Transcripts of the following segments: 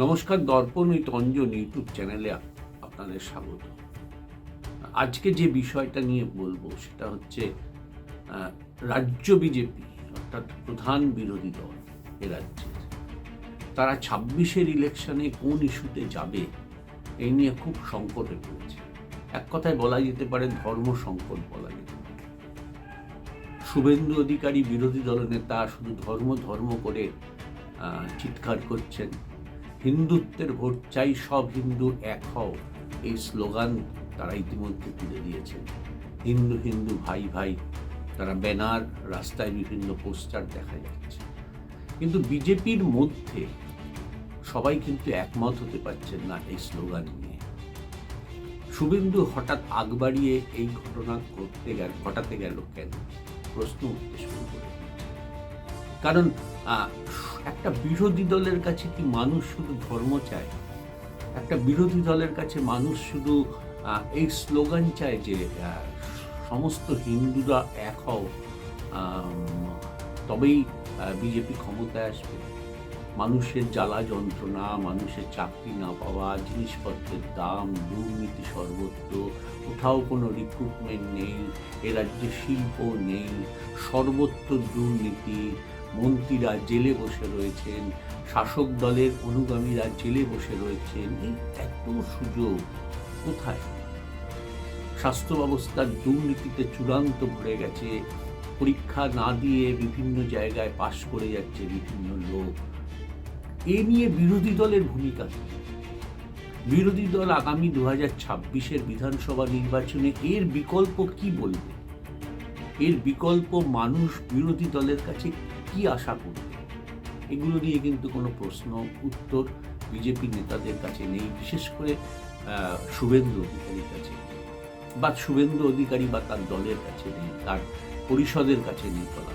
নমস্কার, দর্পণ with Anjan YouTube চ্যানেলে আপনাদের স্বাগত। আজকে যে বিষয়টা নিয়ে বলব সেটা হচ্ছে রাজ্য বিজেপি, অর্থাৎ প্রধান বিরোধী দল এ রাজ্যের। তারা ছাব্বিশের ইলেকশনে কোন ইস্যুতে যাবে, এই নিয়ে খুব সংকটে পড়েছে। এক কথায় বলা যেতে পারে, ধর্ম সংকট বলা যেতে পারে। শুভেন্দু অধিকারী বিরোধী দলনেতা শুধু ধর্ম ধর্ম করে চিৎকার করছেন। হিন্দুত্বের ভোট চাই, সব হিন্দু এক হও। এই স্লোগান তারা ইতিমধ্যে তুলে দিয়েছেন হিন্দু হিন্দু ভাই ভাই, তারা ব্যানার, রাস্তায় বিভিন্ন পোস্টার দেখা যাচ্ছে। কিন্তু বিজেপির মধ্যে সবাই কিন্তু একমত হতে পারছেন না এই স্লোগান নিয়ে। শুভেন্দু হঠাৎ আগ বাড়িয়ে এই ঘটনা করতে গেল, ঘটাতে গেল কেন? প্রশ্ন উঠতে শুরু করে কারণ একটা বিরোধী দলের কাছে কি মানুষ শুধু ধর্ম চায়? একটা বিরোধী দলের কাছে মানুষ শুধু এই স্লোগান চায় যে সমস্ত হিন্দুরা এক হও তবেই বিজেপি ক্ষমতায় আসবে। মানুষের জ্বালা যন্ত্রণা, মানুষের চাকরি না পাওয়া, জিনিসপত্রের দাম, দুর্নীতি সর্বত্র, কোথাও কোনো রিক্রুটমেন্ট নেই, এ রাজ্যে শিল্প নেই, সর্বত্র দুর্নীতি মন্ত্রীরা জেলে বসে রয়েছেন, শাসক দলের অনুগামীরা জেলে বসে রয়েছেন, এই এত সুযোগ কোথায়? স্বাস্থ্য ব্যবস্থার দুর্নীতিতে চূড়ান্ত ভরে গেছে, পরীক্ষা না দিয়ে বিভিন্ন জায়গায় পাশ করে যাচ্ছে বিভিন্ন লোক। এ নিয়ে বিরোধী দলের ভূমিকা বিরোধী দল আগামী দু হাজার ছাব্বিশের বিধানসভা নির্বাচনে এর বিকল্প কি বলবে? এর বিকল্প মানুষ বিরোধী দলের কাছে কি আশা করবে? এগুলো নিয়ে কিন্তু কোনো প্রশ্ন, উত্তর বিজেপি নেতাদের কাছে নেই, বিশেষ করে শুভেন্দু অধিকারীর কাছে বা শুভেন্দু অধিকারী বা তার দলের কাছে নেই, তার পরিষদের কাছে নেই বলা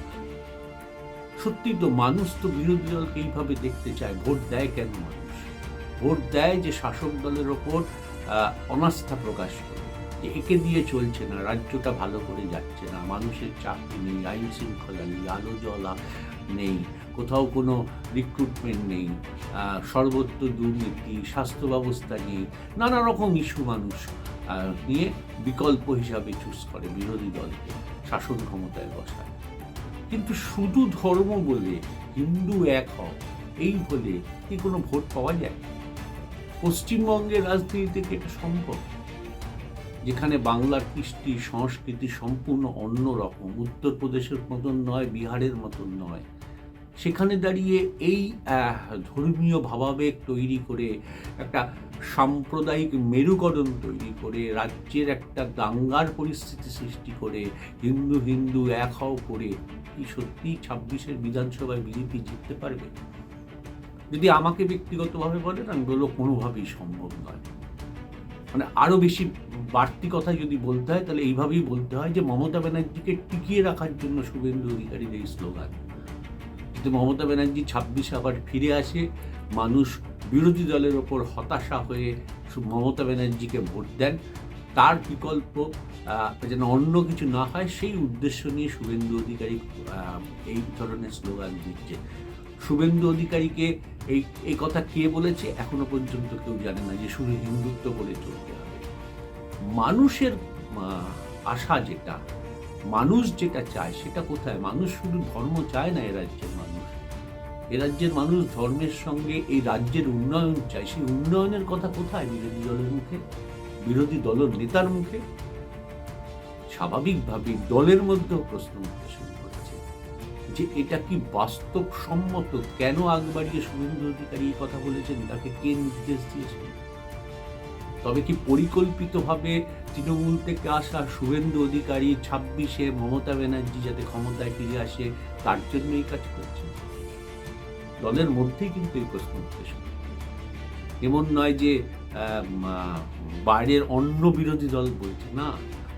সত্যি তো মানুষ তো বিরোধী দলকে এইভাবে দেখতে চায়, ভোট দেয় কেন মানুষ? ভোট দেয় যে শাসক দলের ওপর অনাস্থা প্রকাশ করে। যে একে দিয়ে চলছে না, রাজ্যটা ভালো করে যাচ্ছে না, মানুষের চাকরি নেই, আইন শৃঙ্খলা নেই, আলো জলা নেই, কোথাও কোনো রিক্রুটমেন্ট নেই সর্বত্র দুর্নীতি স্বাস্থ্য ব্যবস্থা নেই নানা রকম ইস্যু মানুষ নিয়ে বিকল্প হিসাবে চুজ করে বিরোধী দলকে, শাসন ক্ষমতায় বসায়। কিন্তু শুধু ধর্ম বলে হিন্দু এক হও, এই বলে কি কোনো ভোট পাওয়া যায়? পশ্চিমবঙ্গের রাজনীতিতে এটা সম্ভব? যেখানে বাংলার কৃষ্টি, সংস্কৃতি সম্পূর্ণ অন্য রকম উত্তরপ্রদেশের মতন নয়, বিহারের মতন নয়। সেখানে দাঁড়িয়ে এই ধর্মীয় ভাবাবেগ তৈরি করে, একটা সাম্প্রদায়িক মেরুকরণ তৈরি করে, রাজ্যের একটা দাঙ্গার পরিস্থিতি সৃষ্টি করে, হিন্দু হিন্দু এক হও করে, কি সত্যি ছাব্বিশের বিধানসভায় বিজেপি জিততে পারবে? যদি আমাকে ব্যক্তিগতভাবে বলেন, আমি বলব কোনোভাবেই সম্ভব নয়। মানে আরও বেশি বাড়তি কথা যদি বলতে হয়, তাহলে এইভাবেই বলতে হয় যে মমতা ব্যানার্জিকে টিকিয়ে রাখার জন্য শুভেন্দু অধিকারীর এই স্লোগান। যদি মমতা ব্যানার্জি ছাব্বিশে আবার ফিরে আসে, মানুষ বিরোধী দলের ওপর হতাশা হয়ে মমতা ব্যানার্জিকে ভোট দেন। তার বিকল্প যেন অন্য কিছু না হয়, সেই উদ্দেশ্য নিয়ে শুভেন্দু অধিকারী এই ধরনের স্লোগান দিচ্ছে। শুভেন্দু অধিকারীকে এই এই কথা কে বলেছে এখনও পর্যন্ত কেউ জানে না, যে শুধু হিন্দুত্ব বলে চলতে হবে মানুষের আশা যেটা, মানুষ যেটা চায় সেটা কোথায়? মানুষ শুধু ধর্ম চায় না, এ রাজ্যের মানুষ। এ রাজ্যের মানুষ ধর্মের সঙ্গে এই রাজ্যের উন্নয়ন চায়। সেই উন্নয়নের কথা কোথায়? বিরোধী দলের মুখে, বিরোধী দলের নেতার মুখে? স্বাভাবিকভাবেই দলের মধ্যেও প্রশ্ন উঠতে শুরু করেছে যে এটা কি বাস্তবসম্মত? কেন আগ বাড়িয়ে শুভেন্দু অধিকারী কথা বলেছেন? তাকে কে নির্দেশ দিয়েছেন তবে কি পরিকল্পিতভাবে তৃণমূল থেকে আসা শুভেন্দু অধিকারী ছাব্বিশে মমতা ব্যানার্জি যাতে ক্ষমতায় ফিরে আসে, তার জন্য এই কাজ করছে দলের মধ্যেই কিন্তু এই প্রশ্ন উঠতে এমন নয় যে বাইরের অন্য বিরোধী দল বলছে, না।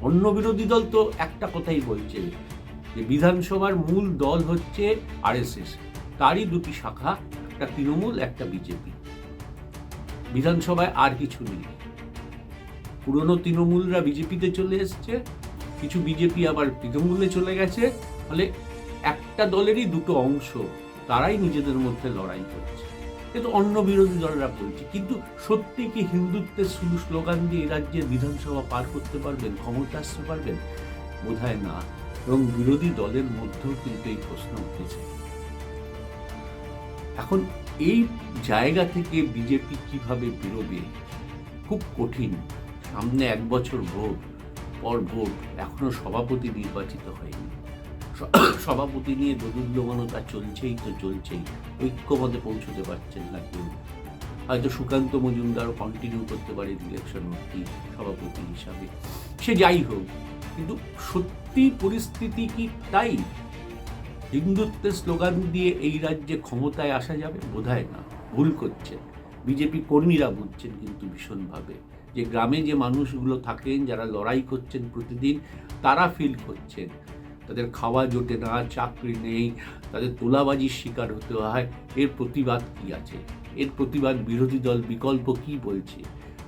অন্য বিরোধী দল তো একটা কথাই বলছে, যে বিধানসভার মূল দল হচ্ছে আরএসএস। তারই দুটি শাখা, একটা তৃণমূল, একটা বিজেপি। বিধানসভায় আর কিছু নেই। পুরনো তৃণমূলরা বিজেপিতে চলে এসছে, কিছু বিজেপি আবার তৃণমূলে চলে গেছে, ফলে একটা দলেরই দুটো অংশ তারাই নিজেদের মধ্যে লড়াই করছে। এ তো অন্য বিরোধী দলরা বলছে, কিন্তু সত্যি কি হিন্দুত্বের শুধু স্লোগান দিয়ে রাজ্যের বিধানসভা পার করতে পারবেন, ক্ষমতা আসতে পারবেন? বোধ না, এবং বিরোধী দলের মধ্যেও কিন্তু এই প্রশ্ন উঠেছে। এখন এই জায়গা থেকে বিজেপি কীভাবে বেরোবে, খুব কঠিন। সামনে এক বছর ভোট, পর ভোট এখনও সভাপতি নির্বাচিত হয়নি। সভাপতি নিয়ে দোদুল্যমানতা চলছেই তো চলছেই, ঐক্যমতে পৌঁছতে পারছেন না কেউ। হয়তো সুকান্ত মজুমদারও কন্টিনিউ করতে পারে ইলেকশন অব্দি সভাপতি হিসাবে। সে যাই হোক, কিন্তু সত্যি পরিস্থিতি কি তাই? হিন্দুত্বের স্লোগান দিয়ে এই রাজ্যে ক্ষমতায় আসা যাবে? বোধহয় না। ভুল করছেন। বিজেপি কর্মীরা বুঝছেন কিন্তু ভীষণভাবে। যে গ্রামে যে মানুষগুলো থাকেন, যারা লড়াই করছেন প্রতিদিন, তারা ফিল করছেন। তাদের খাওয়া জোটে না, চাকরি নেই, তাদের তোলাবাজির শিকার হতে হয়। এর প্রতিবাদ কি আছে? এর প্রতিবাদ বিরোধী দল, বিকল্প কি বলছে?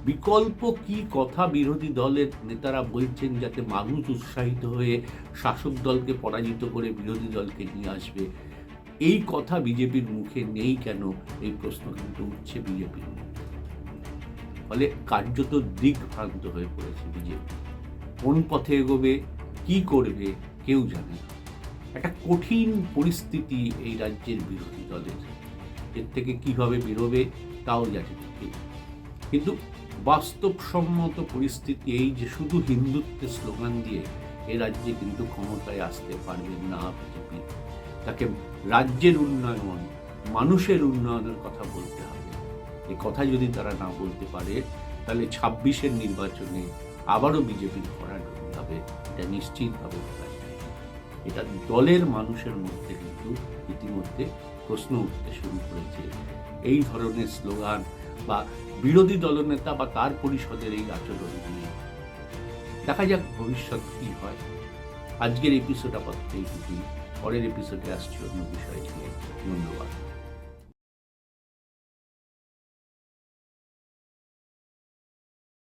বিকল্প কি কথা বিরোধী দলের নেতারা বলছেন যাতে মানুষ উৎসাহিত হয়ে শাসক দলকে পরাজিত করে বিরোধী দলকে নিয়ে আসবে? এই কথা বিজেপির মুখে নেই কেন? এই প্রশ্ন কিন্তু উঠছে বিজেপির ফলে কার্যত দিকভ্রান্ত হয়ে পড়েছে বিজেপি। কোন পথে এগোবে, কি করবে, কেউ জানে না। একটা কঠিন পরিস্থিতি এই রাজ্যের বিরোধী দলের। এর থেকে কীভাবে বেরোবে, তাও জানি। কিন্তু বাস্তবসম্মত পরিস্থিতি এই যে শুধু হিন্দুত্বের স্লোগান দিয়ে এ রাজ্যে কিন্তু ক্ষমতায় আসতে পারবেন না বিজেপি। তাকে রাজ্যের উন্নয়ন, মানুষের উন্নয়নের কথা বলতে হবে। কথা যদি তারা না বলতে পারে, তাহলে ছাব্বিশের নির্বাচনে আবারও বিজেপির হতে হবে এটা নিশ্চিতভাবে বলা যায়। এটা দলের মানুষের মধ্যে কিন্তু ইতিমধ্যে প্রশ্ন উঠতে শুরু করেছে। এই ধরনের স্লোগান বা বিরোধী দলনেতা বা তার পরিষদের এই আচরণ নিয়ে। দেখা যাক ভবিষ্যৎ কি হয়। আজকের এপিসোড আপাতত এইটুকুই। পরের এপিসোডে আসছে অন্য বিষয় নিয়ে। ধন্যবাদ।